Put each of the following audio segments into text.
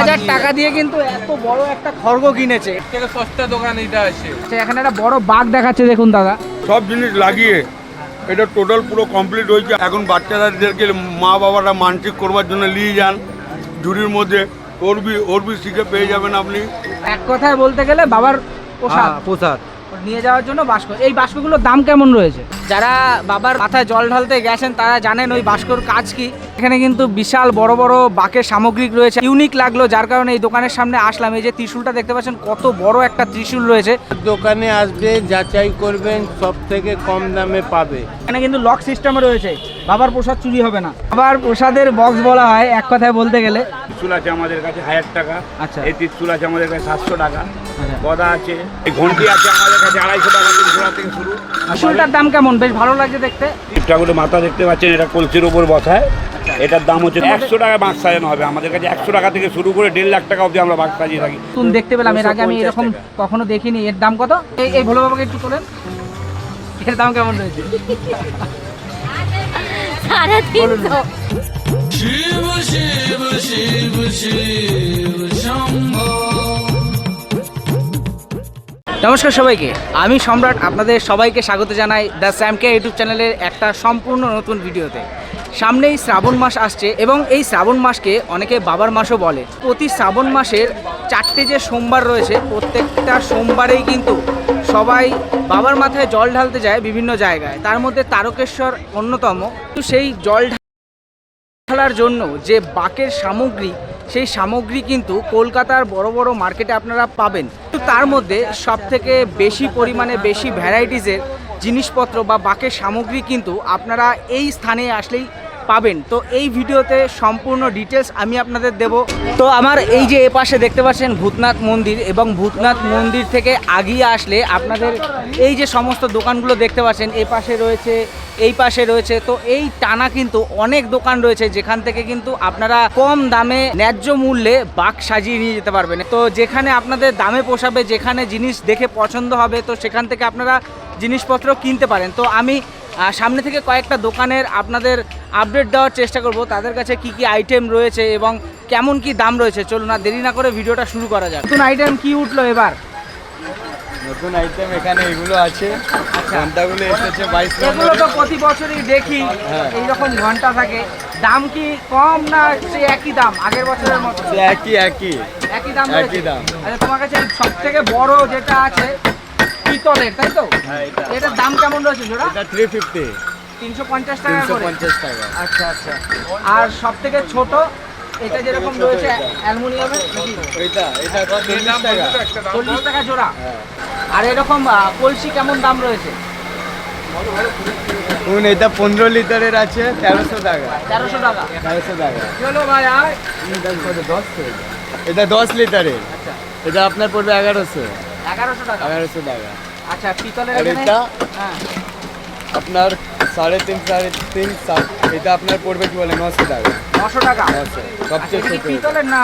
হাজার টাকা দিয়ে কিন্তু এত বড় একটা খড়গ কিনেছে। থেকে সস্তা দোকান এটা আছে। এখানে একটা বড় বাঘ দেখাচ্ছে দেখুন দাদা। সব জিনিস লাগিয়ে এটা টোটাল পুরো কমপ্লিট হয়েছে। এখন বাচ্চাদেরকে মা বাবারা মানসিক করবার জন্য নিয়ে যান ঝুড়ির মধ্যে। ওরবি ওরবি শিখে পেয়ে যাবেন আপনি। এক কথায় বলতে গেলে বাবার প্রসাদ। প্রসাদ। নিয়ে যাওয়ার জন্য বাস্ক। এই বাস্কগুলোর দাম কেমন রয়েছে? যারা বাবার মাথায় জল ঢালতে গেছেন তারা জানেন ওই বাস্কর কাজ কি। এখানে কিন্তু বিশাল বড় বড় বাকের সামগ্রিক রয়েছে। ইউনিক লাগল যার কারণে এই দোকানের সামনে আসলাম। এই যে ত্রিশূলটা দেখতে পাচ্ছেন কত বড় একটা ত্রিশুল রয়েছে। দোকানে আসবে যাচাই করবেন সব থেকে কম দামে পাবে। এখানে কিন্তু লক সিস্টেম রয়েছে বাবার প্রসাদ চুরি হবে না। বাবার প্রসাদের বক্স বলা হয় এক কথায় বলতে গেলে। ত্রিশুল আছে আমাদের কাছে হাজার টাকা। আচ্ছা। এই ত্রিশুল আছে আমাদের কাছে সাতশো টাকা। আচ্ছা। গদা আছে। এই ঘন্টি আছে আমাদের কাছে আড়াইশো টাকা তিনশো টাকা থেকে শুরু ত্রিশূলটার দাম কেমন? বেশ ভালো লাগছে দেখতে। ঠাকুরের মাথা দেখতে পাচ্ছেন এটা কলসির উপর বসায়। এটার দাম হচ্ছে একশো টাকা বাঁক সাজানো হবে। আমাদের কাছে একশো টাকা থেকে শুরু করে দেড় লাখ টাকা অবধি আমরা বাঁক সাজিয়ে থাকি। নতুন দেখতে পেলাম এর আগে আমি এরকম কখনো দেখিনি। এর দাম কত? এই ভোলো বাবাকে একটু তোলেন। এর দাম কেমন রয়েছে? সাড়ে তিনশো নমস্কার সবাইকে। আমি সম্রাট আপনাদের সবাইকে স্বাগত জানাই দ্য স্যামকে ইউটিউব চ্যানেলের একটা সম্পূর্ণ নতুন ভিডিওতে। সামনেই শ্রাবণ মাস আসছে এবং এই শ্রাবণ মাসকে অনেকে বাবার মাসও বলে। প্রতি শ্রাবণ মাসের চারটে যে সোমবার রয়েছে, প্রত্যেকটা সোমবারেই কিন্তু সবাই বাবার মাথায় জল ঢালতে যায় বিভিন্ন জায়গায়। তার মধ্যে তারকেশ্বর অন্যতম। তো সেই জল ঢালার জন্য যে বাকের সামগ্রী, সেই সামগ্রী কিন্তু কলকাতার বড় বড় মার্কেটে আপনারা পাবেন। কিন্তু তার মধ্যে সব থেকে বেশি পরিমাণে বেশি ভ্যারাইটিসের জিনিসপত্র বা বাকের সামগ্রী কিন্তু আপনারা এই স্থানে আসলেই পাবেন। তো এই ভিডিওতে সম্পূর্ণ ডিটেলস আমি আপনাদের দেব। তো আমার এই যে এ পাশে দেখতে পাচ্ছেন ভূতনাথ মন্দির এবং ভূতনাথ মন্দির থেকে আগিয়ে আসলে আপনাদের এই যে সমস্ত দোকানগুলো দেখতে পাচ্ছেন এ পাশে রয়েছে, এই পাশে রয়েছে। তো এই টানা কিন্তু অনেক দোকান রয়েছে, যেখান থেকে কিন্তু আপনারা কম দামে ন্যায্য মূল্যে বাক সাজিয়ে নিয়ে যেতে পারবেন। তো যেখানে আপনাদের দামে পোষাবে, যেখানে জিনিস দেখে পছন্দ হবে, তো সেখান থেকে আপনারা জিনিসপত্র কিনতে পারেন। তো আমি সামনে থেকে কয়েকটা দোকানের আপনাদের আপডেট দেওয়ার চেষ্টা করব। তাদের কাছে কি কি আইটেম রয়েছে এবং কেমন কি দাম রয়েছে? চলুন না দেরি না করে ভিডিওটা শুরু করা যাক। নতুন আইটেম কি উঠল এবার? নতুন আইটেম এখানে এগুলো আছে। ঘন্টাগুলো এসেছে বাইশ এগুলো তো প্রতি বছরই দেখি। এইরকম ঘণ্টা থাকে। দাম কি কম না সে একই দাম আগের বছরের মতো? একই একই। একই দাম একই দাম। আচ্ছা তোমার কাছে সব থেকে বড় যেটা আছে পিতলের তাই তো? হ্যাঁ, এটার দাম কেমন রয়েছে জোড়া? এটা থ্রি ফিফটি তিনশো পঞ্চাশ টাকা তিনশো করে পঞ্চাশ টাকা। আচ্ছা আচ্ছা। আর সব থেকে ছোট এটা যেরকম রয়েছে অ্যালুমিনিয়ামের এটা। এটা চল্লিশ টাকা। চল্লিশ টাকা জোড়া। হ্যাঁ। আর এরকম কলসি কেমন দাম রয়েছে? এটা পনেরো লিটারের আছে তেরোশো টাকা। তেরোশো টাকা। তেরোশো টাকা। চলো ভাই আয় এটা দশ লিটারের। আচ্ছা। এটা আপনার পড়বে এগারোশো। এগারোশো টাকা। এগারোশো টাকা। আচ্ছা পিতলের আর এটা? হ্যাঁ। আপনার সাড়ে তিন সাড়ে তিন সাত এটা আপনার পড়বে কি বলে নশো টাকা। নশো টাকা? আচ্ছা, সবচেয়ে ছোট পিতলের না?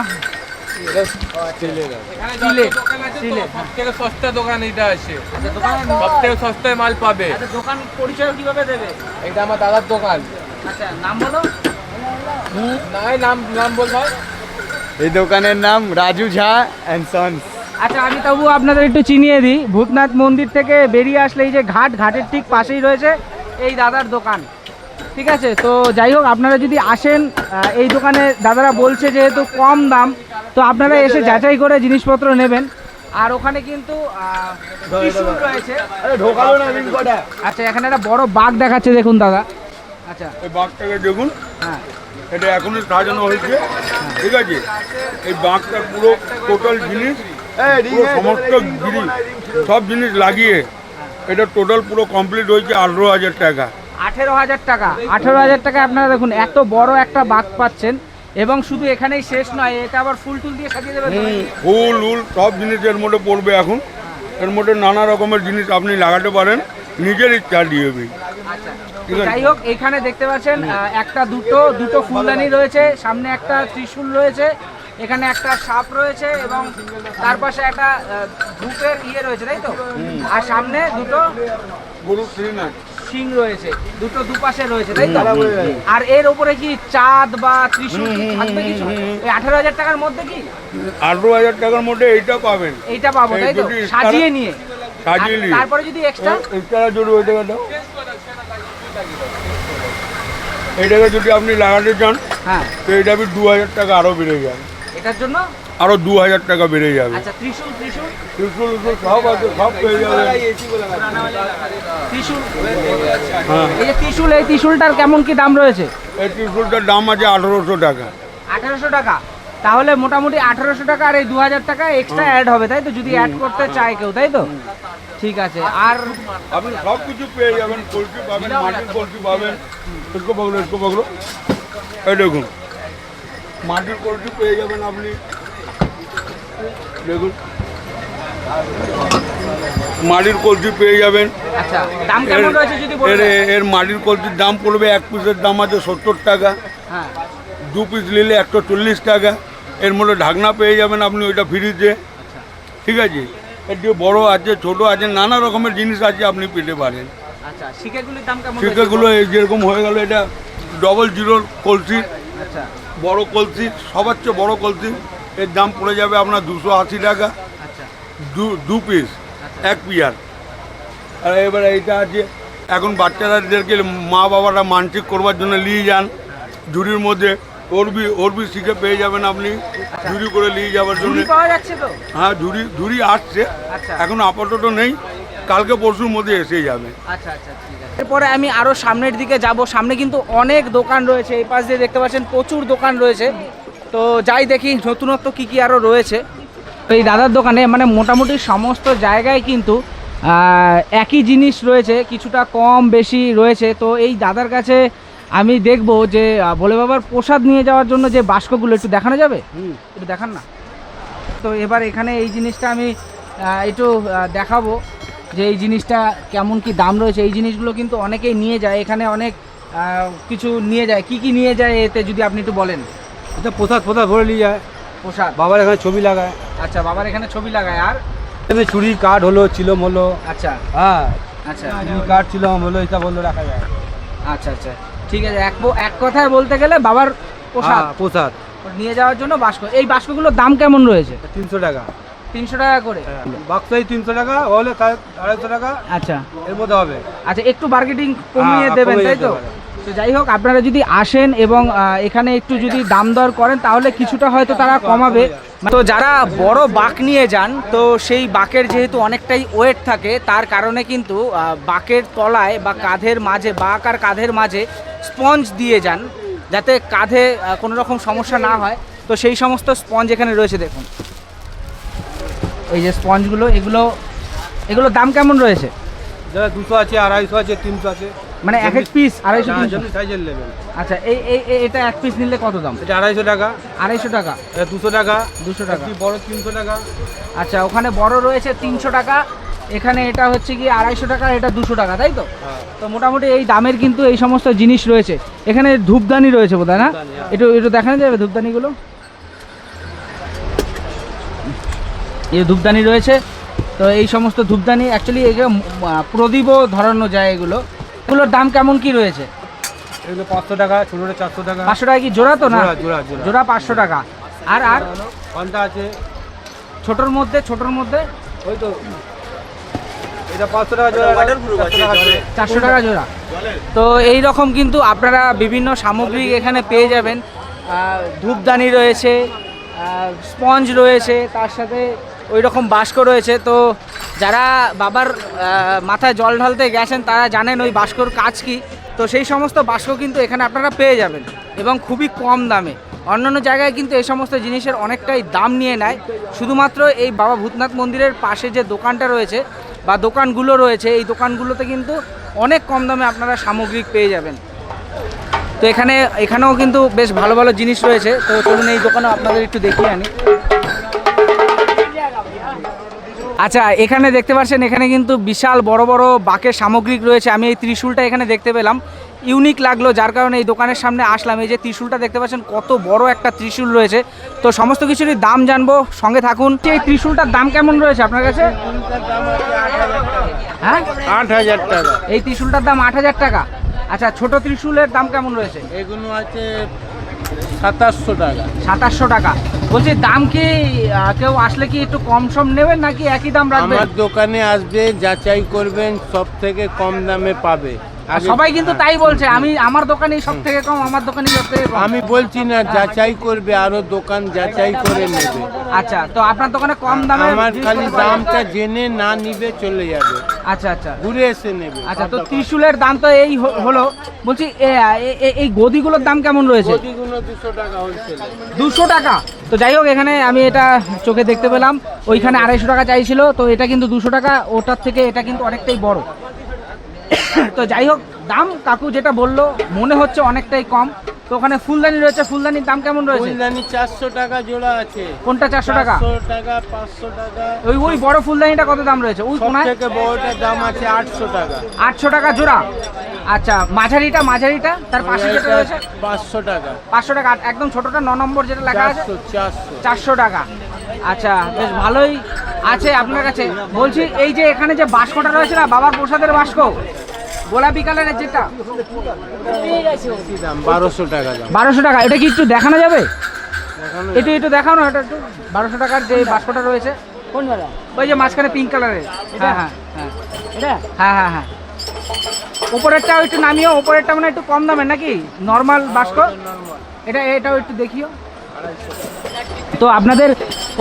দোকান আছে স্টিলের। সব থেকে সস্তা দোকান এটা আছে। আচ্ছা সস্তায় মাল পাবে। দোকান পরিচয় কীভাবে দেবে? এটা আমার দাদার দোকান। আচ্ছা নাম বলো। নাই নাম নাম বল ভাই। এই দোকানের নাম রাজু ঝা অ্যান্ড সন্স আচ্ছা আমি তবু আপনাদের একটু চিনিয়ে দিই ভূতনাথ মন্দির থেকে বেরিয়ে আসলে এই যে ঘাট ঘাটের ঠিক পাশেই রয়েছে এই দাদার দোকান। ঠিক আছে? তো যাই হোক আপনারা যদি আসেন এই দোকানে দাদারা বলছে যেহেতু কম দাম তো আপনারা এসে যাচাই করে জিনিসপত্র নেবেন। আর ওখানে কিন্তু রয়েছে। আচ্ছা এখানে একটা বড় বাঘ দেখাচ্ছে দেখুন দাদা। আচ্ছা। এই বাঘটাকে দেখুন। হ্যাঁ। এটা এখনই সাজানো হয়েছে। ঠিক আছে? এই বাঘটা পুরো টোটাল জিনিস। পুরো সমস্ত জিনিস সব জিনিস লাগিয়ে এটা টোটাল পুরো কমপ্লিট হয়েছে আঠেরো হাজার টাকা। আঠেরো হাজার টাকা আঠেরো হাজার টাকা আপনারা দেখুন এত বড় একটা বাঘ পাচ্ছেন এবং শুধু এখানেই শেষ নয় এটা আবার ফুল টুল দিয়ে সাজিয়ে দেবেন তো? ফুল উল সব জিনিস এর মধ্যে পড়বে এখন। এর মধ্যে নানা রকমের জিনিস আপনি লাগাতে পারেন নিজের ইচ্ছা দিয়ে আচ্ছা যাই হোক এখানে দেখতে পাচ্ছেন একটা দুটো দুটো ফুলদানি রয়েছে সামনে একটা ত্রিশূল রয়েছে এখানে একটা সাপ রয়েছে এবং তার পাশে একটা ধূপের ইয়ে রয়েছে তাই তো? আর সামনে দুটো গরু ট্রেন আছে। শিং রয়েছে দুটো দুপাশে রয়েছে তাই তো? আর এর ওপরে কি চাঁদ বা ত্রিশূল থাকবে কিছু? এই আঠারো হাজার টাকার মধ্যে কি? আঠেরো হাজার টাকার মধ্যে এইটা পাবেন। এইটা পাবো তাই তো? সাজিয়ে নিয়ে। সাজিয়ে নিয়ে। তারপরে যদি এক্সট্রা এছাড়া যদি ওই টাকাটা এই যদি আপনি লাগাতে চান হ্যাঁ। তো এটা আপনি দু হাজার টাকা আরও বেড়ে যাবে। এটার জন্য? আরও দু হাজার টাকা বেড়ে যাবে। আচ্ছা ত্রিশূল ত্রিশূল? ত্রিশুল সব আছে সব পেয়ে যাবেন ত্রিশূল। হ্যাঁ। এই ত্রিশূল এই ত্রিশূলটার কেমন কি দাম রয়েছে? এই ত্রিশুলটার দাম আছে আঠারোশো টাকা। আঠারোশো টাকা? তাহলে মোটামুটি আঠারোশো টাকা আর এই দু হাজার টাকা এক্সট্রা অ্যাড হবে তাই তো? যদি অ্যাড করতে চায় কেউ তাই তো? ঠিক আছে আর আপনি সব কিছু পেয়ে যাবেন পোলট্রি পাবেন মাটির পোলট্রি পাবেন একটু পকড়ো একটু পকড়ো এই দেখুন। মাটির পোলট্রি পেয়ে যাবেন আপনি। দেখুন। মাটির কলসি পেয়ে যাবেন। আচ্ছা এর এর এর মাটির কলসির দাম পড়বে এক পিসের দাম আছে সত্তর টাকা। হ্যাঁ। দু পিস নিলে একশো চল্লিশ টাকা। এর মধ্যে ঢাকনা পেয়ে যাবেন আপনি ওইটা ফ্রিজে। ঠিক আছে? একটু বড় আছে ছোট আছে নানা রকমের জিনিস আছে আপনি পেতে পারেন। আচ্ছা? শিকাগুলো এই যেরকম হয়ে গেল এটা ডবল জিরোর কলসি। আচ্ছা। বড় কলসি সবার চেয়ে বড় কলসি এর দাম পড়ে যাবে আপনার দুশো আশি টাকা। আচ্ছা। দু দু পিস এক পিয়ার আর এবারে এইটা আছে এখন বাচ্চাদেরকে মা বাবারা মানসিক করবার জন্য নিয়ে যান। ঝুড়ির মধ্যে ওরবি ওরবি শিখে পেয়ে যাবেন আপনি। ঝুড়ি করে নিয়ে যাওয়ার জন্য। হ্যাঁ ঝুড়ি ঝুড়ি আসছে। আচ্ছা। এখন আপাতত নেই। কালকে পরশুর মধ্যে এসে যাবে। আচ্ছা আচ্ছা ঠিক আছে। এরপরে আমি আরও সামনের দিকে যাব। সামনে কিন্তু অনেক দোকান রয়েছে। এই পাশ দিয়ে দেখতে পাচ্ছেন প্রচুর দোকান রয়েছে। তো যাই দেখি নতুনত্ব কি কি আরও রয়েছে। তো এই দাদার দোকানে মানে মোটামুটি সমস্ত জায়গায় কিন্তু একই জিনিস রয়েছে। কিছুটা কম বেশি রয়েছে। তো এই দাদার কাছে আমি দেখব যে ভোলে বাবার প্রসাদ নিয়ে যাওয়ার জন্য যে বাস্কগুলো একটু দেখানো যাবে? একটু দেখান না। তো এবার এখানে এই জিনিসটা আমি একটু দেখাবো। যে এই জিনিসটা কেমন কি দাম রয়েছে এই জিনিসগুলো কিন্তু অনেকেই নিয়ে যায় এখানে অনেক কিছু নিয়ে যায়। কি কি নিয়ে যায় এতে যদি আপনি একটু বলেন? এটা প্রসাদ প্রসাদ ভরে নিয়ে যায়। প্রসাদ? বাবার এখানে ছবি লাগায়। আচ্ছা বাবার এখানে ছবি লাগায় আর? চুরি কার্ড হলো চিলম হলো। আচ্ছা। হ্যাঁ। আচ্ছা। চুরি কার্ড চিলম হলো এটা বলল রাখা যায়। আচ্ছা আচ্ছা। ঠিক আছে এক এক কথায় বলতে গেলে বাবার প্রসাদ। হ্যাঁ, প্রসাদ। নিয়ে যাওয়ার জন্য বাস্ক। এই বাস্কগুলোর দাম কেমন রয়েছে? তিনশো টাকা। তিনশো টাকা করে? বাক্সাই তিনশো টাকা হলে আড়াইশো টাকা আচ্ছা। এর মধ্যে হবে। আচ্ছা একটু মার্কেটিং কমিয়ে হ্যাঁ, দেবেন তাই তো? তো যাই হোক আপনারা যদি আসেন এবং এখানে একটু যদি দাম দর করেন তাহলে কিছুটা হয়তো তারা কমাবে। তো যারা বড় বাঁক নিয়ে যান তো সেই বাঁকের যেহেতু অনেকটাই ওয়েট থাকে তার কারণে কিন্তু বাঁকের তলায় বা কাঁধের মাঝে বাঁক আর কাঁধের মাঝে স্পঞ্জ দিয়ে যান যাতে কাঁধে কোনো রকম সমস্যা না হয়। তো সেই সমস্ত স্পঞ্জ এখানে রয়েছে দেখুন। এই যে স্পঞ্জগুলো এগুলো এগুলোর দাম কেমন রয়েছে? যারা দুশো আছে আড়াইশো আছে তিনশো আছে। মানে এক এক পিস আড়াইশো তিনশো? সাইজের নেবেন আচ্ছা এই এই এটা এক পিস নিলে কত দাম? এটা আড়াইশো টাকা। আড়াইশো টাকা। এটা দুশো টাকা। দুশো টাকা। বড় তিনশো টাকা। আচ্ছা ওখানে বড় রয়েছে তিনশো টাকা। এখানে এটা হচ্ছে কি আড়াইশো টাকা এটা দুশো টাকা তাই তো? হ্যাঁ। তো মোটামুটি এই দামের কিন্তু এই সমস্ত জিনিস রয়েছে। এখানে ধূপদানি রয়েছে বোধ হয় না হ্যাঁ। একটু একটু দেখানো যাবে ধূপদানিগুলো? এই ধূপদানি রয়েছে। তো এই সমস্ত ধূপদানি অ্যাকচুয়ালি আহ, প্রদীপও ধরানো যায় এগুলো। এগুলোর দাম কেমন কি রয়েছে? এগুলো পাঁচশো টাকা ছোটোটা চারশো টাকা। পাঁচশো টাকা কি? জোড়া তো না? জোড়া জোড়া পাঁচশো টাকা। আর আর? ঘণ্টা আছে। ছোটোর মধ্যে ছোটোর মধ্যে? ওই তো। এটা পাঁচশো টাকা জোড়া। চারশো টাকা জোড়া। তো এই রকম কিন্তু আপনারা বিভিন্ন সামগ্রী এখানে পেয়ে যাবেন। ধূপদানি রয়েছে স্পঞ্জ রয়েছে তার সাথে ওই রকম বাস্ক রয়েছে। তো যারা বাবার মাথায় জল ঢালতে গেছেন, তারা জানেন ওই বাস্কর কাজ কি। তো সেই সমস্ত বাস্ক কিন্তু এখানে আপনারা পেয়ে যাবেন এবং খুবই কম দামে। অন্যান্য জায়গায় কিন্তু এই সমস্ত জিনিসের অনেকটাই দাম নিয়ে নেয়। শুধুমাত্র এই বাবা ভূতনাথ মন্দিরের পাশে যে দোকানটা রয়েছে বা দোকানগুলো রয়েছে, এই দোকানগুলোতে কিন্তু অনেক কম দামে আপনারা সামগ্রিক পেয়ে যাবেন। তো এখানে, এখানেও কিন্তু বেশ ভালো ভালো জিনিস রয়েছে। তো চলুন এই দোকানে আপনাদের একটু দেখিয়ে আনি। আচ্ছা এখানে দেখতে পাচ্ছেন এখানে কিন্তু বিশাল বড় বড় বাকের সামগ্রিক রয়েছে। আমি এই ত্রিশূলটা এখানে দেখতে পেলাম। ইউনিক লাগল যার কারণে এই দোকানের সামনে আসলাম। এই যে ত্রিশূলটা দেখতে পাচ্ছেন কত বড় একটা ত্রিশূল রয়েছে। তো সমস্ত কিছুরই দাম জানব সঙ্গে থাকুন। এই ত্রিশূলটার দাম কেমন রয়েছে আপনার কাছে? হ্যাঁ? আট হাজার টাকা। এই ত্রিশুলটার দাম আট হাজার টাকা। আচ্ছা ছোট ত্রিশুলের দাম কেমন রয়েছে? এগুলো আছে সাতাশশো টাকা। সাতাশশো টাকা। বলছি, দাম কি কেউ আসলে কি একটু কম সম নেবেন নাকি একই দাম রাখবেন? আমার দোকানে আসবে, যাচাই করবেন সব থেকে কম দামে পাবে। সবাই কিন্তু তাই বলছে আমি আমার দোকানেই সব থেকে কম আমার দোকানেই সব থেকে কম। আমি বলছি না যাচাই করবে আরও দোকান যাচাই করে নেবে। আচ্ছা তো আপনার দোকানে কম দামে আমার খালি দামটা জেনে না নিবে চলে যাবে। আচ্ছা আচ্ছা। ঘুরে এসে নেবে। আচ্ছা তো ত্রিশুলের দাম তো এই হলো। বলছি এই গদিগুলোর দাম কেমন রয়েছে? গদিগুলো দুশো টাকা হোলসেল টাকা? তো যাই হোক এখানে আমি এটা চোখে দেখতে পেলাম। ওইখানে আড়াইশো টাকা চাইছিল তো এটা কিন্তু দুশো টাকা ওটার থেকে এটা কিন্তু অনেকটাই বড়। তো যাই হোক দাম কাকু যেটা বলল মনে হচ্ছে অনেকটাই কম। তো ওখানে ফুলদানি রয়েছে ফুলদানির দাম কেমন রয়েছে? ফুলদানি চারশো টাকা জোড়া আছে। কোনটা চারশো টাকা? টাকা পাঁচশো টাকা। ওই ওই বড় ফুলদানিটা কত দাম রয়েছে? ওই কোনায়? থেকে বড়টার দাম আছে আটশো টাকা। আটশো টাকা জোড়া? আচ্ছা মাঝারিটা মাঝারিটা? তার পাশে যেটা রয়েছে? পাঁচশো টাকা। পাঁচশো টাকা একদম ছোটটা ন নম্বর যেটা লেখা আছে? চারশো। চারশো টাকা। আচ্ছা বেশ ভালোই আছে আপনার কাছে। বলছি এই যে এখানে যে বাস্কটা রয়েছে না বাবার প্রসাদের বাস্ক গোলাপি কালারের যেটা। বারোশো টাকা বারোশো টাকা এটা কি একটু দেখানো যাবে? একটু একটু দেখাও না এটা একটু। বারোশো টাকার যে বাস্কটা রয়েছে। কোন ওই যে মাঝখানে পিঙ্ক কালারের হ্যাঁ হ্যাঁ হ্যাঁ। এটা? হ্যাঁ হ্যাঁ হ্যাঁ। উপরেরটাও একটু নামিও উপরেরটা মানে একটু কম দামের নাকি? নর্মাল বাস্ক এটা এটাও একটু দেখিও। তো আপনাদের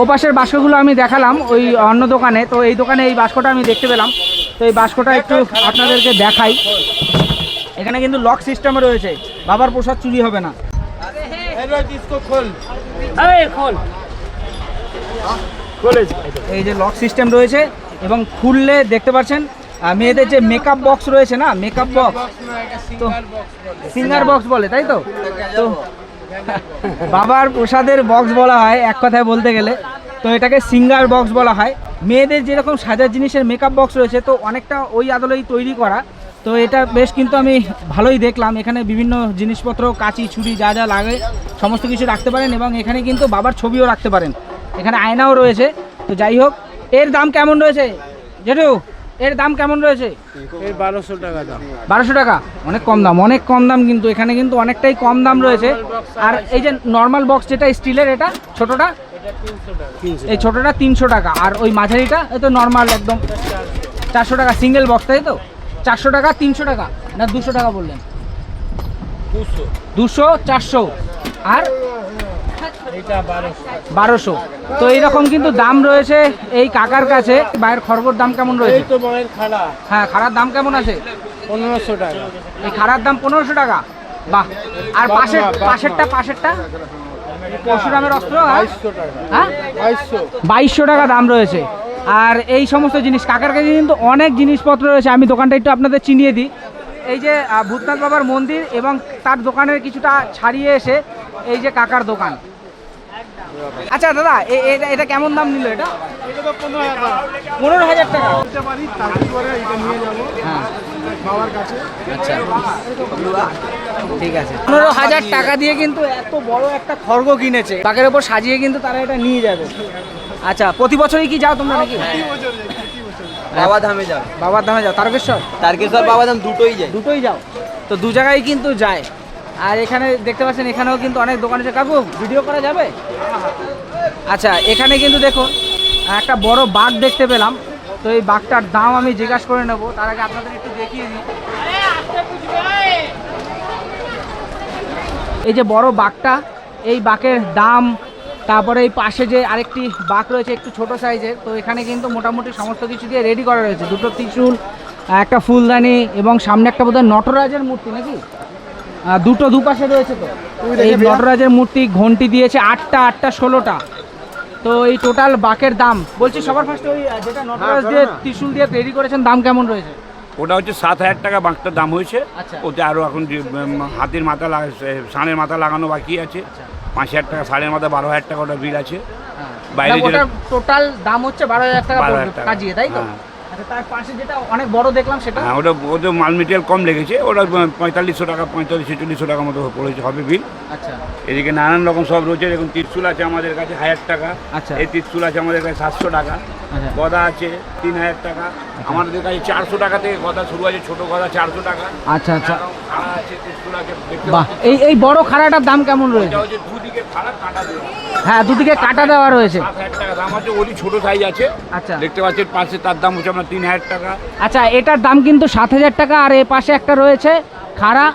ওপাশের বাস্কগুলো আমি দেখালাম, ওই অন্য দোকানে। তো এই দোকানে এই বাস্কটা আমি দেখতে পেলাম। তো এই বাস্কটা একটু আপনাদেরকে দেখাই। এখানে কিন্তু লক সিস্টেমে রয়েছে। বাবার প্রসাদ চুরি হবে না। এই যে লক সিস্টেম রয়েছে এবং খুললে দেখতে পাচ্ছেন মেয়েদের যে মেকআপ বক্স রয়েছে না মেকআপ বক্স তো সিঙ্গার বক্স বলে, তাই তো? তো বাবার প্রসাদের বক্স বলা হয়, এক কথায় বলতে গেলে। তো এটাকে সিঙ্গার বক্স বলা হয়। মেয়েদের যেরকম সাজার জিনিসের মেকআপ বক্স রয়েছে, তো অনেকটা ওই আদলেই তৈরি করা। তো এটা বেশ কিন্তু আমি ভালোই দেখলাম। এখানে বিভিন্ন জিনিসপত্র, কাঁচি, ছুরি, যা যা লাগে, সমস্ত কিছু রাখতে পারেন এবং এখানে কিন্তু বাবার ছবিও রাখতে পারেন। এখানে আয়নাও রয়েছে। তো যাই হোক, এর দাম কেমন রয়েছে? জেঠু? এর দাম কেমন রয়েছে? এর বারোশো টাকা দাম। বারোশো টাকা? অনেক কম দাম অনেক কম দাম কিন্তু এখানে কিন্তু অনেকটাই কম দাম রয়েছে। আর এই যে নর্মাল বক্স যেটা স্টিলের এটা ছোটটা? এই ছোটটা তিনশো টাকা। আর ওই মাঝারিটা এই তো নর্মাল একদম। চারশো টাকা সিঙ্গেল বক্স তাই তো? চারশো টাকা তিনশো টাকা? না দুশো টাকা বললেন। দুশো চারশো। আর বারোশো। তো এইরকম কিন্তু দাম রয়েছে এই কাকার কাছে। বাইরের খরগোর দাম কেমন রয়েছে? হ্যাঁ খারাপ দাম কেমন আছে? পনেরোশো টাকা। এই খারাপ দাম পনেরোশো টাকা? বাহ। আর পাশের পাশেরটা পাশেরটা? পরশুরামের অস্ত্র হ্যাঁ? বাইশশো টাকা। হ্যাঁ? বাইশশো। টাকা দাম রয়েছে। আর এই সমস্ত জিনিস কাকার কাছে কিন্তু অনেক জিনিসপত্র রয়েছে। আমি দোকানটা একটু আপনাদের চিনিয়ে দিই। এই যে ভূতনাথ বাবার মন্দির এবং তার দোকানের কিছুটা ছাড়িয়ে এসে এই যে কাকার দোকান। আচ্ছা দাদা এ- এটা এটা কেমন দাম নিল এটা? পনেরো হাজার টাকা। হ্যাঁ। আচ্ছা। ঠিক আছে। পনেরো হাজার টাকা দিয়ে কিন্তু এত বড় একটা খড়গ কিনেছে। বাঘের ওপর সাজিয়ে কিন্তু তারা এটা নিয়ে যাবে। আচ্ছা প্রতি বছরই কি যাও তোমরা নাকি? বাবা ধামে যাও। বাবার ধামে যাও। তারকেশ্বর? তারকেশ্বর বাবা ধাম দুটোই যায়। দুটোই যাও। তো দু জায়গায় কিন্তু যায়। আর এখানে দেখতে পাচ্ছেন, এখানেও কিন্তু অনেক দোকান আছে। কাকু ভিডিও করা যাবে? আচ্ছা এখানে কিন্তু দেখুন একটা বড় বাঘ দেখতে পেলাম। তো এই বাঘটার দাম আমি জিজ্ঞাসা করে নেব। তার আগে আপনাদের একটু দেখিয়ে দিই। এই যে বড় বাঘটা, এই বাঘের দাম, তারপরে এই পাশে যে আরেকটি বাঘ রয়েছে, একটু ছোট সাইজের, তো এখানে কিন্তু মোটামুটি সমস্ত কিছু দিয়ে রেডি করা রয়েছে। দুটো ত্রিশূল, একটা ফুলদানি এবং সামনে একটা বোধহয় নটরাজের মূর্তি নাকি? দুটো দুপাশে রয়েছে তো। এই নটরাজের মূর্তি ঘন্টি দিয়েছে আটটা আটটা ষোলোটা। তো এই টোটাল বাকের দাম। বলছি সবার ফার্স্টে ওই যেটা নটরাজ দিয়ে ত্রিশূল দিয়ে তৈরি করেছেন দাম কেমন রয়েছে? ওটা হচ্ছে সাত হাজার টাকা বাঁকটার দাম হয়েছে। আচ্ছা। ওতে আরও এখন হাতির মাথা লাগা সানের মাথা লাগানো বাকি আছে। আচ্ছা। পাঁচ হাজার টাকা সাড়ের মাথা বারো হাজার টাকা ওটা বিল আছে। বাইরে টোটাল দাম হচ্ছে বারো হাজার টাকা 12,000 পড়বে টাকা। কাজিয়ে তাই তো? হ্যাঁ। তার পাশে যেটা অনেক বড় দেখলাম সেটা? হ্যাঁ ওটা ওদের মাল মেটেরিয়াল কম লেগেছে ওটা পঁয়তাল্লিশশো টাকা পঁয়তাল্লিশ ছেচল্লিশশো টাকার মতো পড়েছে হবে বিল আচ্ছা। এদিকে নানান রকম সব রয়েছে দেখুন ত্রিশুল আছে আমাদের কাছে হাজার টাকা আচ্ছা। এই ত্রিশুল আছে আমাদের কাছে সাতশো টাকা আচ্ছা। গদা আছে তিন হাজার টাকা আমাদের কাছে চারশো টাকা থেকে গদা শুরু আছে ছোট গদা চারশো টাকা। আচ্ছা আচ্ছা। আছে ত্রিশুল আছে এই এই বড় খাড়াটার দাম কেমন রয়েছে? দুদিকে খাড়া কাটা দেওয়া। হ্যাঁ দুদিকে কাটা দেওয়া রয়েছে। সাত হাজার টাকা দাম আছে ওরই ছোট সাইজ আছে। আচ্ছা। দেখতে পাচ্ছেন পাশে তার দাম হচ্ছে আপনার তিন হাজার টাকা। আচ্ছা এটার দাম কিন্তু সাত হাজার টাকা আর এ পাশে একটা রয়েছে খাড়া।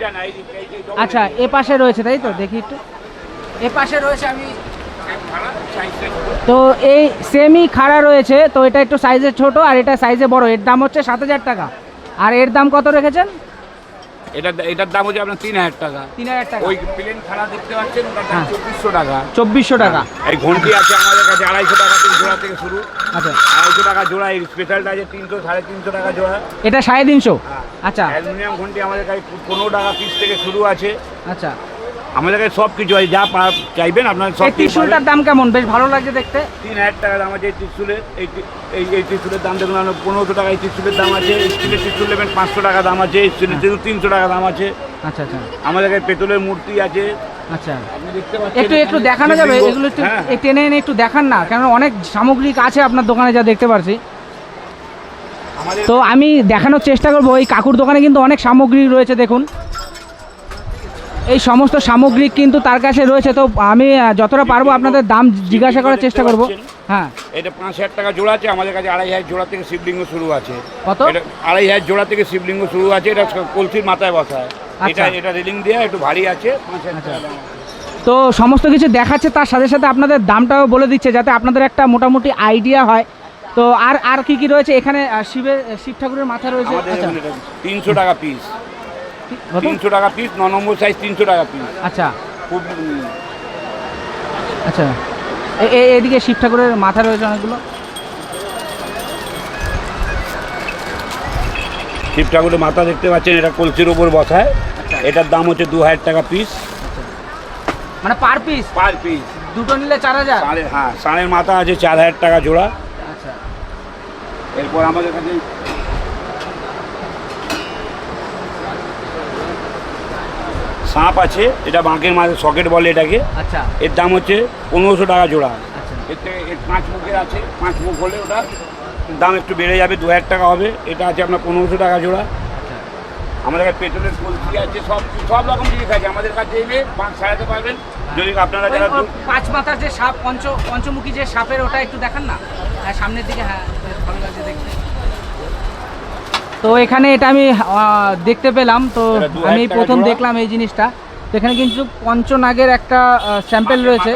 আচ্ছা এ পাশে রয়েছে তাই তো? দেখি একটু। এ পাশে রয়েছে আমি। তো এই সেমি খাড়া রয়েছে তো এটা একটু সাইজে ছোট আর এটা সাইজে বড়। এর দাম হচ্ছে সাত হাজার টাকা। আর এর দাম কত রেখেছেন? এটা এটার দাম হচ্ছে আপনার তিন হাজার টাকা। তিন হাজার টাকা। ওই প্লেন খাড়া দেখতে পাচ্ছেন ওটার দাম হ্যাঁ। চব্বিশশো টাকা। চব্বিশশো টাকা। এই ঘন্টি আছে আমাদের কাছে আড়াইশো টাকা থেকে জোড়া থেকে শুরু। আচ্ছা। আড়াইশো টাকা জোড়া এই স্পেশালটা আছে তিনশো সাড়ে তিনশো টাকা জোড়া। এটা সাড়ে তিনশো? হ্যাঁ। আচ্ছা। অ্যালুমিনিয়াম ঘন্টি আমাদের কাছে পনেরো টাকা পিস থেকে শুরু আছে। আচ্ছা। আমাদের কাছে সব কিছু আছে যা চাইবেন আপনার সব ত্রিশুলটার দাম কেমন? বেশ ভালো লাগছে দেখতে। তিন হাজার টাকা দাম আছে এই ত্রিশুলের এই এই ত্রিশুলের দাম দেখুন আপনার পনেরোশো টাকা এই ত্রিশুলের দাম আছে স্টিলের ত্রিশুল নেবেন পাঁচশো টাকা দাম আছে স্টিলের ত্রিশুল তিনশো টাকা দাম আছে। আচ্ছা আচ্ছা। আমাদের কাছে পেতলের মূর্তি আছে। আচ্ছা। একটু একটু দেখানো যাবে? এগুলো একটু হ্যাঁ। টেনে এনে একটু দেখান না কারণ অনেক সামগ্রিক আছে আপনার দোকানে যা দেখতে পারছি। তো আমি দেখানোর চেষ্টা করব এই কাকুর দোকানে কিন্তু অনেক সামগ্রী রয়েছে দেখুন। এই সমস্ত সামগ্রিক কিন্তু তার কাছে রয়েছে। তো আমি যতটা পারব আপনাদের দাম জিজ্ঞাসা করার চেষ্টা করব। হ্যাঁ। এটা পাঁচ হাজার টাকা জোড়া আছে আমাদের কাছে আড়াই হাজার জোড়া থেকে শিবলিঙ্গ শুরু আছে। কত? আড়াই হাজার জোড়া থেকে শিবলিঙ্গ শুরু আছে এটা কলসির মাথায় বসায় আচ্ছা। এটা এটা রেলিং দেওয়া একটু ভারী আছে পাঁচ হাজার টাকা তো সমস্ত কিছু দেখাচ্ছে তার সাথে সাথে আপনাদের দামটাও বলে দিচ্ছে যাতে আপনাদের একটা মোটামুটি আইডিয়া হয়। তো আর আর কি কি রয়েছে? এখানে শিবের শিব ঠাকুরের মাথা রয়েছে। আচ্ছা। এটা তিনশো টাকা পিস? তিনশো টাকা পিস ন নম্বর সাইজ তিনশো টাকা পিস আচ্ছা। খুব আচ্ছা। এদিকে শিব ঠাকুরের মাথা রয়েছে অনেকগুলো। শিব ঠাকুরের মাথা দেখতে পাচ্ছেন এটা কলসির উপর বসায়। আচ্ছা। এটার দাম হচ্ছে দু হাজার টাকা পিস মানে পার পিস পার পিস দুটো নিলে চার হাজার? হ্যাঁ ষাঁড়ের মাথা আছে চার হাজার টাকা জোড়া। আচ্ছা। এরপর আমাদের কাছে সাপ আছে এটা বাঁকের মাঝে সকেট বলে এটাকে। আচ্ছা। এর দাম হচ্ছে পনেরোশো টাকা জোড়া। আচ্ছা। এর থেকে এর পাঁচ মুখের আছে পাঁচ মুখ হলে ওটা দাম একটু বেড়ে যাবে দু হাজার টাকা হবে। এটা আছে আপনার পনেরোশো টাকা জোড়া। আচ্ছা। আমাদের কাছে পেট্রোলের কলসি আছে সব সব রকম জিনিস আছে। আমাদের কাছে এলে বাঁক সারাতে পারবেন যদি আপনারা যারা পাঁচ মাথার যে সাপ পঞ্চ পঞ্চমুখী যে সাপের ওটা একটু দেখান না? হ্যাঁ সামনের দিকে হ্যাঁ ভালো লাগছে দেখতে। তো এখানে এটা আমি দেখতে পেলাম। তো আমি প্রথম দেখলাম এই জিনিসটা। তো এখানে কিন্তু পঞ্চনাগের একটা স্যাম্পেল রয়েছে।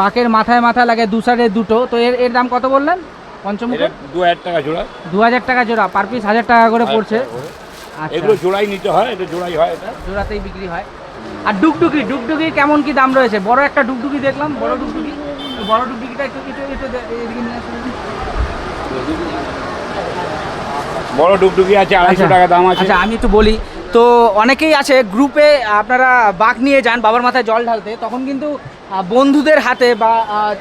বাকের মাথায় মাথায় লাগে দু সাইডে দুটো। তো এর এর দাম কত বললেন পঞ্চমুখের? দু হাজার টাকা জোড়া। দু হাজার টাকা জোড়া। পার পিস হাজার টাকা করে পড়ছে। আচ্ছা। এগুলো জোড়াই নিতে হয় এটা জোড়াই হয় এটা। জোড়াতেই বিক্রি হয়। আর ডুগডুগি ডুগডুগি কেমন কি দাম রয়েছে? বড় একটা ডুগডুগি দেখলাম বড় ডুগডুগি। বড় ডুগডুগিটা একটু একটু একটু এদিকে নিয়ে আসুন। বড় ডুগডুগি আছে আড়াইশো টাকা দাম আছে। আচ্ছা আমি একটু বলি তো অনেকেই আছে গ্রুপে আপনারা বাঘ নিয়ে যান বাবার মাথায় জল ঢালতে তখন কিন্তু বন্ধুদের হাতে বা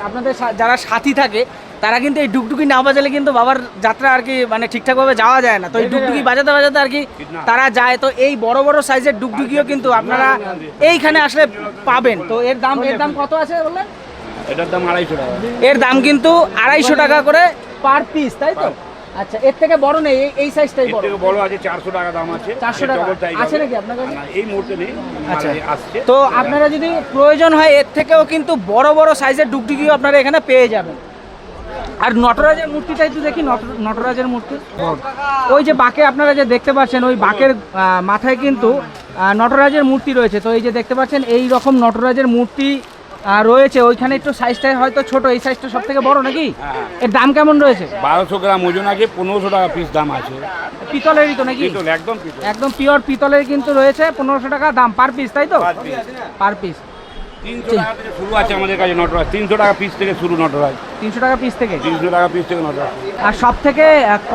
আপনাদের যারা সাথী থাকে তারা কিন্তু এই ডুকডুকি না বাজালে কিন্তু বাবার যাত্রা আর কি মানে ঠিকঠাকভাবে যাওয়া যায় না। তো এই ডুগডুগি বাজাতে বাজাতে আর কি তারা যায় তো এই বড় বড় সাইজের ডুকডুকিও কিন্তু আপনারা এইখানে আসলে পাবেন। তো এর দাম এর দাম কত আছে বললেন? এটার দাম আড়াইশো টাকা। এর দাম কিন্তু আড়াইশো টাকা করে পার পিস তাই তো? আচ্ছা এর থেকে বড় নেই এই- সাইজটাই বড়। থেকে বড় আছে চারশো টাকা দাম আছে। 400 টাকা? আছে নাকি আপনার কাছে? এই মুহূর্তে নেই। আচ্ছা। মানে আসছে। তো আপনারা যদি প্রয়োজন হয় এর থেকেও কিন্তু বড় বড় সাইজের ডুগডুগিও আপনারা এখানে পেয়ে যাবেন। আর নটরাজের মূর্তিটা একটু দেখি নটরাজের মূর্তি। ওই যে বাঁকে আপনারা যে দেখতে পাচ্ছেন ওই বাঁকের মাথায় কিন্তু নটরাজের মূর্তি রয়েছে। তো এই যে দেখতে পাচ্ছেন এই রকম নটরাজের মূর্তি আহ, রয়েছে ওইখানে একটু সাইজটা হয়তো ছোট এই সাইজটা সব থেকে বড় নাকি? হ্যাঁ। এর দাম কেমন রয়েছে? বারোশো গ্রাম ওজন আছে পনেরোশো টাকা পিস দাম আছে। পিতলেরই তো নাকি? একদম পিতল। একদম পিওর পিতলের কিন্তু রয়েছে পনেরোশো টাকা দাম পার পিস তাই তো? পার পিস তিনশো টাকা থেকে শুরু আছে আমাদের কাছে নটরাজ। তিনশো টাকা পিস থেকে শুরু নটরাজ। তিনশো টাকা পিস থেকে? তিনশো টাকা পিস থেকে নটরাজ। আর সব থেকে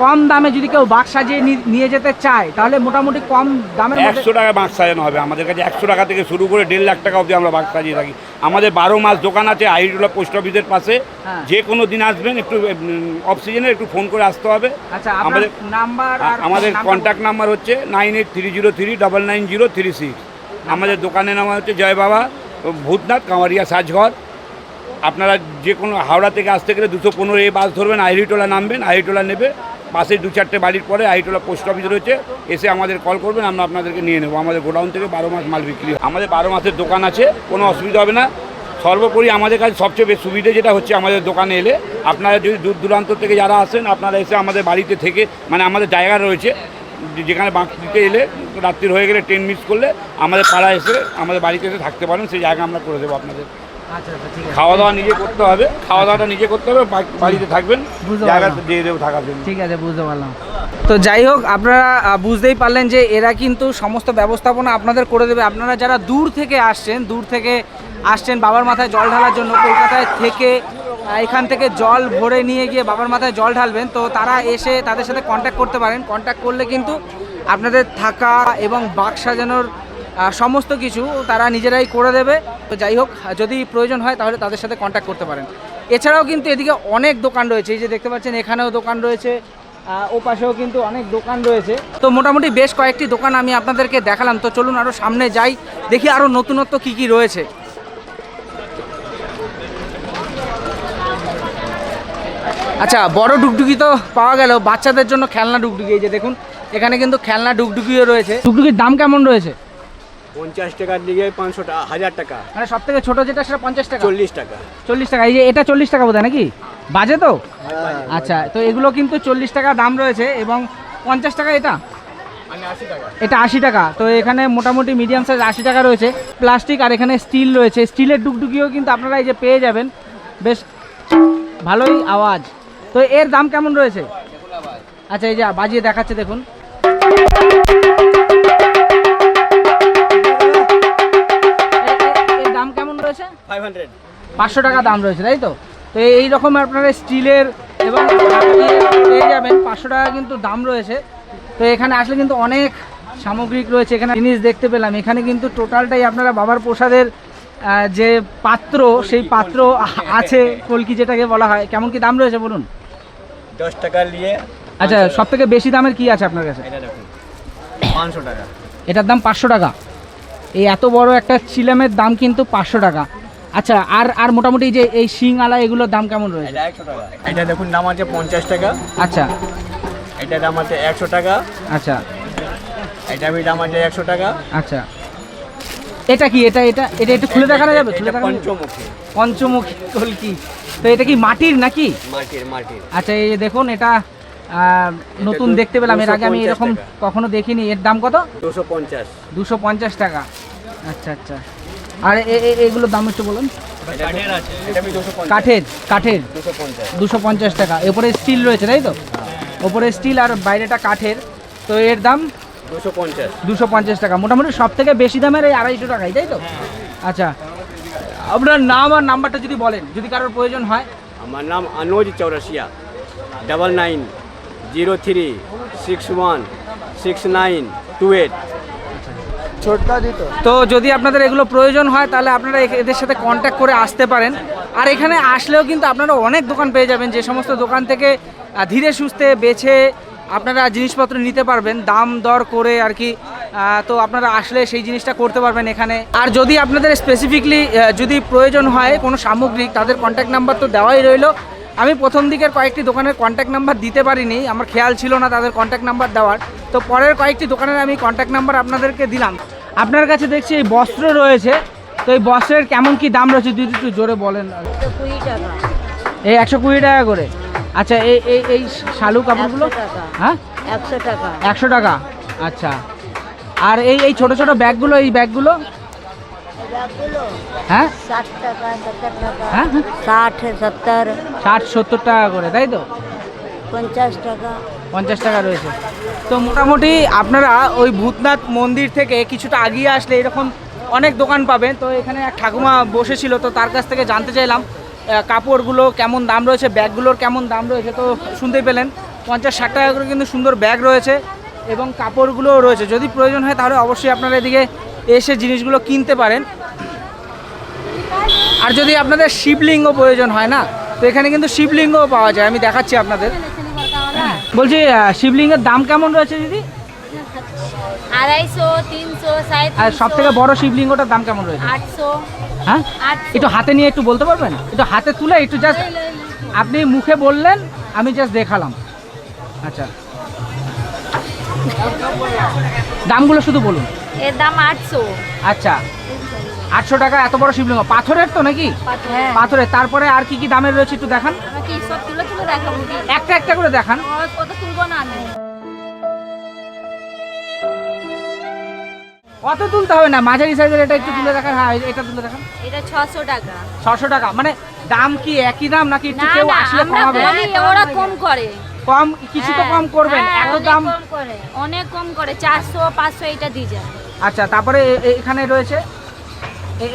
কম দামে যদি কেউ বাক্স সাজিয়ে নিয়ে যেতে চায় তাহলে মোটামুটি কম মধ্যে একশো টাকা বাঁক সাজানো হবে। আমাদের কাছে একশো টাকা থেকে শুরু করে দেড় লাখ টাকা অবধি আমরা বাঁক সাজিয়ে থাকি। আমাদের বারো মাস দোকান আছে আইডুলা পোস্ট অফিসের পাশে। হ্যাঁ। যে কোনো দিন আসবেন একটু অফ সিজনে একটু ফোন করে আসতে হবে। আচ্ছা আমাদের নাম্বার আমাদের কন্ট্যাক্ট নাম্বার হচ্ছে nine eight three zero three double nine zero three six আমাদের দোকানের নাম হচ্ছে জয় বাবা। ভূতনাথ, কামারিয়া সাজঘর। আপনারা যে কোনো হাওড়া থেকে আসতে গেলে দুশো পনেরো এ বাস ধরবেন, আইরিটোলা নামবেন, আইরিটোলা নেবে। পাশে দু চারটে বাড়ির পরে আইরিটোলা পোস্ট অফিস রয়েছে। এসে আমাদের কল করবেন, আমরা আপনাদেরকে নিয়ে নেব। আমাদের গোডাউন থেকে বারো মাস মাল বিক্রি। আমাদের বারো মাসের দোকান আছে, কোনো অসুবিধা হবে না। সর্বোপরি আমাদের কাছে সবচেয়ে বেশি সুবিধে যেটা হচ্ছে আমাদের দোকানে এলে। আপনারা যদি দূর দূরান্ত থেকে যারা আসেন, আপনারা এসে আমাদের বাড়িতে থেকে মানে আমাদের জায়গা রয়েছে যেখানে বাঁক দিতে এলে রাত্রির হয়ে গেলে ট্রেন মিস করলে আমাদের পাড়া এসে আমাদের বাড়িতে এসে থাকতে পারেন সেই জায়গা আমরা করে দেবো আপনাদের। আচ্ছা আচ্ছা খাওয়া দাওয়া নিজে করতে হবে খাওয়া দাওয়াটা নিজে করতে হবে বাড়িতে থাকবেন জায়গা দিয়ে দেবো থাকার জন্য। ঠিক আছে বুঝতে পারলাম। তো যাই হোক আপনারা বুঝতেই পারলেন যে এরা কিন্তু সমস্ত ব্যবস্থাপনা আপনাদের করে দেবে। আপনারা যারা দূর থেকে আসছেন দূর থেকে আসছেন বাবার মাথায় জল ঢালার জন্য। কলকাতায় থেকে এখান থেকে জল ভরে নিয়ে গিয়ে বাবার মাথায় জল ঢালবেন। তো তারা এসে তাদের সাথে কন্ট্যাক্ট করতে পারেন। কন্ট্যাক্ট করলে কিন্তু আপনাদের থাকা এবং বাক সাজানোর সমস্ত কিছু তারা নিজেরাই করে দেবে। তো যাই হোক, যদি প্রয়োজন হয় তাহলে তাদের সাথে কন্ট্যাক্ট করতে পারেন। এছাড়াও কিন্তু এদিকে অনেক দোকান রয়েছে। এই যে দেখতে পাচ্ছেন, এখানেও দোকান রয়েছে। ও পাশেও কিন্তু অনেক দোকান রয়েছে। তো মোটামুটি বেশ কয়েকটি দোকান আমি আপনাদেরকে দেখালাম। তো চলুন আরও সামনে যাই, দেখি আরও নতুনত্ব কি কি রয়েছে। আচ্ছা বড় ডুগডুগি তো পাওয়া গেল। বাচ্চাদের জন্য খেলনা ডুগডুগি এই যে দেখুন এখানে কিন্তু খেলনা ডুগডুগিও রয়েছে। ডুগডুগির দাম কেমন রয়েছে? পঞ্চাশ টাকার দিকে পাঁচশো টাকা হাজার টাকা। মানে সব থেকে ছোট যেটা সেটা পঞ্চাশ টাকা? চল্লিশ টাকা। চল্লিশ টাকা এই যে এটা চল্লিশ টাকা বোধ নাকি? বাজে তো? আচ্ছা তো এগুলো কিন্তু চল্লিশ টাকা দাম রয়েছে এবং পঞ্চাশ টাকা এটা? এটা আশি টাকা। তো এখানে মোটামুটি মিডিয়াম সাইজ আশি টাকা রয়েছে। প্লাস্টিক আর এখানে স্টিল রয়েছে। স্টিলের ডুগডুগিও কিন্তু আপনারা এই যে পেয়ে যাবেন। বেশ ভালোই আওয়াজ। তো এর দাম কেমন রয়েছে? আচ্ছা এই যে বাজিয়ে দেখাচ্ছে দেখুন। এর দাম কেমন রয়েছে? ফাইভ হান্ড্রেড পাঁচশো টাকা দাম রয়েছে তাই তো? তো এই রকম আপনারা স্টিলের এবং পেয়ে যাবেন পাঁচশো টাকা কিন্তু দাম রয়েছে। তো এখানে আসলে কিন্তু অনেক সামগ্রিক রয়েছে। এখানে জিনিস দেখতে পেলাম। এখানে কিন্তু টোটালটাই আপনারা বাবার প্রসাদের যে পাত্র সেই পাত্র আছে কলকি যেটাকে বলা হয়। কেমন কি দাম রয়েছে বলুন? দশ টাকা নিয়ে আচ্ছা সব থেকে বেশি দামের কি আছে আপনার কাছে? এটা দেখুন পাঁচশো টাকা। এটার দাম পাঁচশো টাকা। এই এত বড় একটা চিলামের দাম কিন্তু পাঁচশো টাকা। আচ্ছা আর আর মোটামুটি যে এই শিং আলা এগুলোর দাম কেমন রয়েছে? এটা একশো টাকা। এটা দেখুন দাম আছে পঞ্চাশ টাকা। আচ্ছা। এটা দাম আছে একশো টাকা। আচ্ছা। এটা দাম আছে একশো টাকা। আচ্ছা। এটা কি? এটা এটা এটা একটু খুলে দেখানো যাবে? খুলে দেখানো? পঞ্চমুখী। পঞ্চমুখী কলকি। তো এটা কি মাটির নাকি? মাটির মাটির। আচ্ছা এই যে দেখুন এটা নতুন দেখতে পেলাম। এর আগে আমি এরকম। কখনো দেখিনি। এর দাম কত? দুশো পঞ্চাশ। দুশো পঞ্চাশ টাকা। আচ্ছা আচ্ছা। আর এ- এ- এগুলোর দাম একটু বলুন। কাঠের আছে এটা আমি দুশো পঞ্চাশ। কাঠের কাঠের। দুশো পঞ্চাশ। দুশো পঞ্চাশ টাকা। এরপরে স্টিল রয়েছে তাই তো? ওপরে স্টিল আর বাইরেটা কাঠের। তো এর দাম? দুশো পঞ্চাশ। টাকা। মোটামুটি সব থেকে বেশি দামের এই আড়াইশো টাকাই তাই তো? আচ্ছা। আপনার নাম আর নাম্বারটা যদি বলেন যদি কারোর প্রয়োজন হয়। আমার নাম Anoj Chaurasia. Double nine zero three six one six nine two eight. তো যদি আপনাদের এগুলো প্রয়োজন হয় তাহলে আপনারা এদের সাথে কন্ট্যাক্ট করে আসতে পারেন। আর এখানে আসলেও কিন্তু আপনারা অনেক দোকান পেয়ে যাবেন। যে সমস্ত দোকান থেকে ধীরে সুস্থে বেছে আপনারা জিনিসপত্র নিতে পারবেন, দাম, দর করে আর কি তো আপনারা আসলে সেই জিনিসটা করতে পারবেন এখানে। আর যদি আপনাদের স্পেসিফিকলি যদি প্রয়োজন হয় কোনো সামগ্রিক, তাদের কন্ট্যাক্ট নাম্বার তো দেওয়াই রইল। আমি প্রথম দিকের কয়েকটি দোকানের কন্ট্যাক্ট নাম্বার দিতে পারিনি, আমার খেয়াল ছিল না তাদের কন্ট্যাক্ট নাম্বার দেওয়ার। তো পরের কয়েকটি দোকানের আমি কন্ট্যাক্ট নাম্বার আপনাদেরকে দিলাম। আপনার কাছে দেখছি এই বস্ত্র রয়েছে, তো এই বস্ত্রের কেমন কি দাম রয়েছে, যদি একটু জোরে বলেন। কুড়ি টাকা। এই একশো কুড়ি টাকা করে। আচ্ছা এই এই এই শালু কাপড়গুলো? হ্যাঁ? একশো টাকা। একশো টাকা? আচ্ছা। আর এই এই ছোট ছোট ব্যাগগুলো এই ব্যাগগুলো? হ্যাঁ? হ্যাঁ হ্যাঁ। ষাট সত্তর। ষাট সত্তর টাকা করে তাই তো? পঞ্চাশ টাকা। পঞ্চাশ টাকা রয়েছে। তো মোটামুটি আপনারা ওই ভূতনাথ মন্দির থেকে কিছুটা আগিয়ে আসলে এরকম অনেক দোকান পাবেন। তো এখানে এক ঠাকুমা বসেছিল তো তার কাছ থেকে জানতে চাইলাম। কাপড়গুলো কেমন দাম রয়েছে ব্যাগগুলোর কেমন দাম রয়েছে তো শুনতেই পেলেন। পঞ্চাশ ষাট টাকা করে কিন্তু সুন্দর ব্যাগ রয়েছে এবং কাপড়গুলোও রয়েছে। যদি প্রয়োজন হয় তাহলে অবশ্যই আপনারা এদিকে এসে জিনিসগুলো কিনতে পারেন। আর যদি আপনাদের শিবলিঙ্গ প্রয়োজন হয় না তো এখানে কিন্তু শিবলিঙ্গও পাওয়া যায়। আমি দেখাচ্ছি আপনাদের। বলছি শিবলিঙ্গের দাম কেমন রয়েছে দিদি? আড়াইশো তিনশো আর সব থেকে বড় শিবলিঙ্গটার দাম কেমন রয়েছে? আটশো। হ্যাঁ? একটু হাতে নিয়ে একটু বলতে পারবেন? একটু হাতে তুলে একটু জাস্ট আপনি মুখে বললেন আমি জাস্ট দেখালাম। আচ্ছা। দামগুলো শুধু বলুন। এর দাম আটশো। আচ্ছা। আটশো টাকা এত বড় শিবলিঙ্গ। পাথরের তো নাকি? হ্যাঁ। পাথরের। তারপরে আর কি কি দামের রয়েছে একটু দেখান। আমাকে সব তুলে তুলে দেখাবো। কি একটা একটা করে দেখান। কত অত তুলতে হবে না মাঝারি সাইজের এটা একটু তুলে দেখান হ্যাঁ এটা তুলে দেখান। এটা ছশো টাকা। ছশো টাকা মানে দাম কি একই দাম নাকি একটু কেউ আসলে কমাবে? ওরা কম করে। কম কিছু তো কম করবেন হ্যাঁ, এত দাম কম করে অনেক কম করে চারশো পাঁচশো এটা দিয়ে যায় আচ্ছা তারপরে এখানে রয়েছে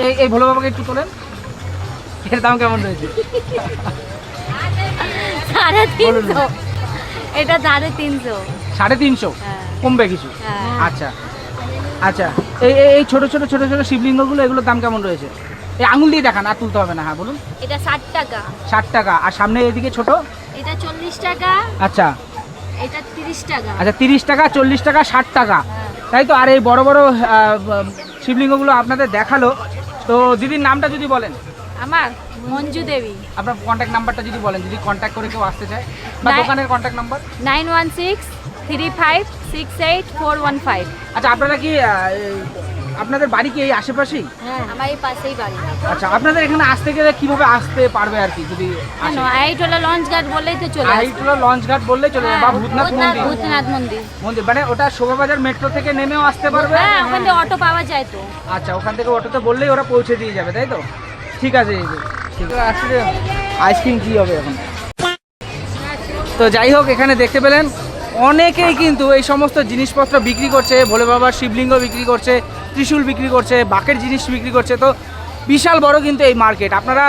এই- এই ভোলো বাবাকে একটু তোলেন। এর দাম কেমন রয়েছে? সাড়ে তিনশো। এটা সাড়ে তিনশো। সাড়ে তিনশো? হ্যাঁ। কমবে কিছু? হ্যাঁ। আচ্ছা। আচ্ছা এই এই- ছোট ছোট ছোট ছোট শিবলিঙ্গগুলো এগুলোর দাম কেমন রয়েছে? এই আঙুল দিয়ে দেখান আর তুলতে হবে না হ্যাঁ বলুন। এটা ষাট টাকা। ষাট টাকা আর সামনে এদিকে ছোট? এটা চল্লিশ টাকা। আচ্ছা। এটা তিরিশ টাকা। আচ্ছা তিরিশ টাকা চল্লিশ টাকা ষাট টাকা। হ্যাঁ। তাই তো আর এই বড় বড় শিবলিঙ্গগুলো আপনাদের দেখাল। তো দিদির নামটা যদি বলেন। আমার মঞ্জু দেবী। আপনার কন্ট্যাক্ট নাম্বারটা যদি বলেন যদি কন্ট্যাক্ট করে কেউ আসতে চায়। বা দোকানের contact number nine one six three five six eight four one five. আচ্ছা আপনারা কি আপনাদের বাড়ি কি এই আশেপাশেই? হ্যাঁ আমার এই পাশেই বাড়ি। আচ্ছা আপনাদের এখানে আসতে গেলে কীভাবে আসতে পারবে আর কি যদি কেন আইটোলা লঞ্চ ঘাট বললেই তো চলে আইটুলা লঞ্চ ঘাট বললেই চলে বা ভূতনাথ মন্দির। ভূতনাথ মন্দির। মন্দির মানে ওটা শোভাবাজার মেট্রো থেকে নেমেও আসতে পারবে? হ্যাঁ ওখান থেকে অটো পাওয়া যায় তো। আচ্ছা ওখান থেকে অটোতে বললেই ওরা পৌঁছে দিয়ে যাবে তাই তো? ঠিক আছে ঠিক আছে আসলে আইসক্রিম কি হবে এখন। তো যাই হোক এখানে দেখতে পেলেন অনেকেই কিন্তু এই সমস্ত জিনিসপত্র বিক্রি করছে, ভোলে বাবার শিবলিঙ্গ বিক্রি করছে, ত্রিশূল বিক্রি করছে, বাকের জিনিস বিক্রি করছে। তো বিশাল বড় কিন্তু এই মার্কেট। আপনারা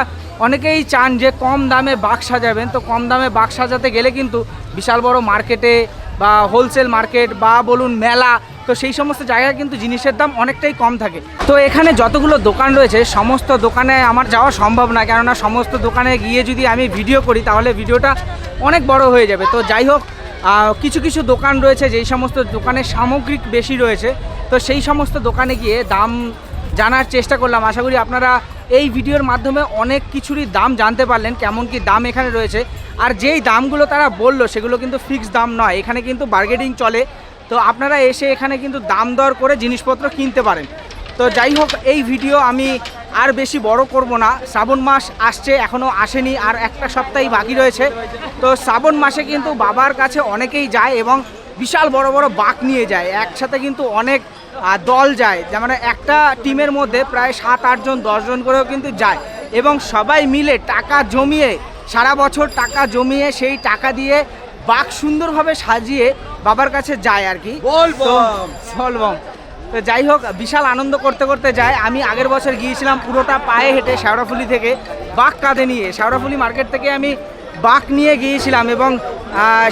অনেকেই চান যে কম দামে বাক সাজাবেন, তো কম দামে বাক সাজাতে গেলে কিন্তু বিশাল বড় মার্কেটে বা হোলসেল মার্কেট বা বলুন মেলা, তো সেই সমস্ত জায়গায় কিন্তু জিনিসের দাম অনেকটাই কম থাকে। তো এখানে যতগুলো দোকান রয়েছে, সমস্ত দোকানে আমার যাওয়া সম্ভব না, কেননা সমস্ত দোকানে গিয়ে যদি আমি ভিডিও করি, তাহলে ভিডিওটা অনেক বড় হয়ে যাবে। তো যাই হোক কিছু কিছু দোকান রয়েছে, যেই সমস্ত দোকানে সামগ্রিক বেশি রয়েছে, তো সেই সমস্ত দোকানে গিয়ে দাম জানার চেষ্টা করলাম। আশা করি আপনারা এই ভিডিওর মাধ্যমে অনেক কিছুরই দাম জানতে পারলেন, কেমন কি দাম এখানে রয়েছে। আর যেই দামগুলো তারা বলল, সেগুলো কিন্তু ফিক্স দাম নয়, এখানে কিন্তু বার্গেটিং চলে। তো আপনারা এসে এখানে কিন্তু দাম দর করে জিনিসপত্র কিনতে পারেন। তো যাই হোক, এই ভিডিও আমি আর বেশি বড় করব না। শ্রাবণ মাস আসছে এখনও আসেনি আর একটা সপ্তাহই বাকি রয়েছে। তো শ্রাবণ মাসে কিন্তু বাবার কাছে অনেকেই যায় এবং বিশাল বড় বড় বাঁক নিয়ে যায়। একসাথে কিন্তু অনেক দল যায়। যেমন একটা টিমের মধ্যে প্রায় সাত আটজন দশজন করেও কিন্তু যায়। এবং সবাই মিলে টাকা জমিয়ে সারা বছর টাকা জমিয়ে সেই টাকা দিয়ে বাঘ সুন্দরভাবে সাজিয়ে বাবার কাছে যায় আর কি। বলবম তো যাই হোক, বিশাল আনন্দ করতে করতে যায়। আমি আগের বছর গিয়েছিলাম পুরোটা পায়ে হেঁটে শেওড়াফুলি থেকে বাঘ কাঁধে নিয়ে। শেওড়াফুলি মার্কেট থেকে আমি বাঘ নিয়ে গিয়েছিলাম এবং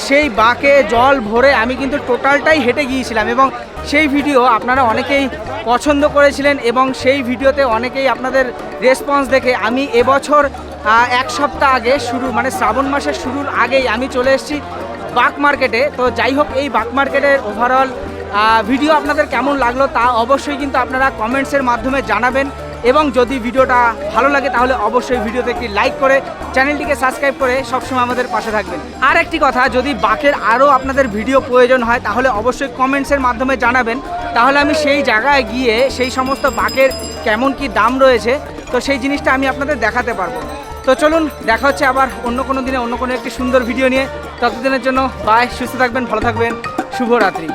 সেই বাঁকে জল ভরে আমি কিন্তু টোটালটাই হেঁটে গিয়েছিলাম এবং সেই ভিডিও আপনারা অনেকেই পছন্দ করেছিলেন এবং সেই ভিডিওতে অনেকেই আপনাদের রেসপন্স দেখে আমি এবছর এক সপ্তাহ আগে শুরু মানে শ্রাবণ মাসের শুরুর আগেই আমি চলে এসেছি বাক মার্কেটে। তো যাই হোক, এই বাক মার্কেটের ওভারঅল ভিডিও আপনাদের কেমন লাগল তা অবশ্যই কিন্তু আপনারা কমেন্টসের মাধ্যমে জানাবেন এবং যদি ভিডিওটা ভালো লাগে তাহলে অবশ্যই ভিডিওতে একটি লাইক করে চ্যানেলটিকে সাবস্ক্রাইব করে সবসময় আমাদের পাশে থাকবেন। আর একটি কথা, যদি বাকের আরও আপনাদের ভিডিও প্রয়োজন হয় তাহলে অবশ্যই কমেন্টসের মাধ্যমে জানাবেন। তাহলে আমি সেই জায়গায় গিয়ে সেই সমস্ত বাকের কেমন কি দাম রয়েছে, তো সেই জিনিসটা আমি আপনাদের দেখাতে পারব। তো চলুন, দেখা হচ্ছে আবার অন্য কোনো দিনে অন্য কোনো একটি সুন্দর ভিডিও নিয়ে। ততদিনের জন্য বাই সুস্থ থাকবেন, ভালো থাকবেন, শুভরাত্রি।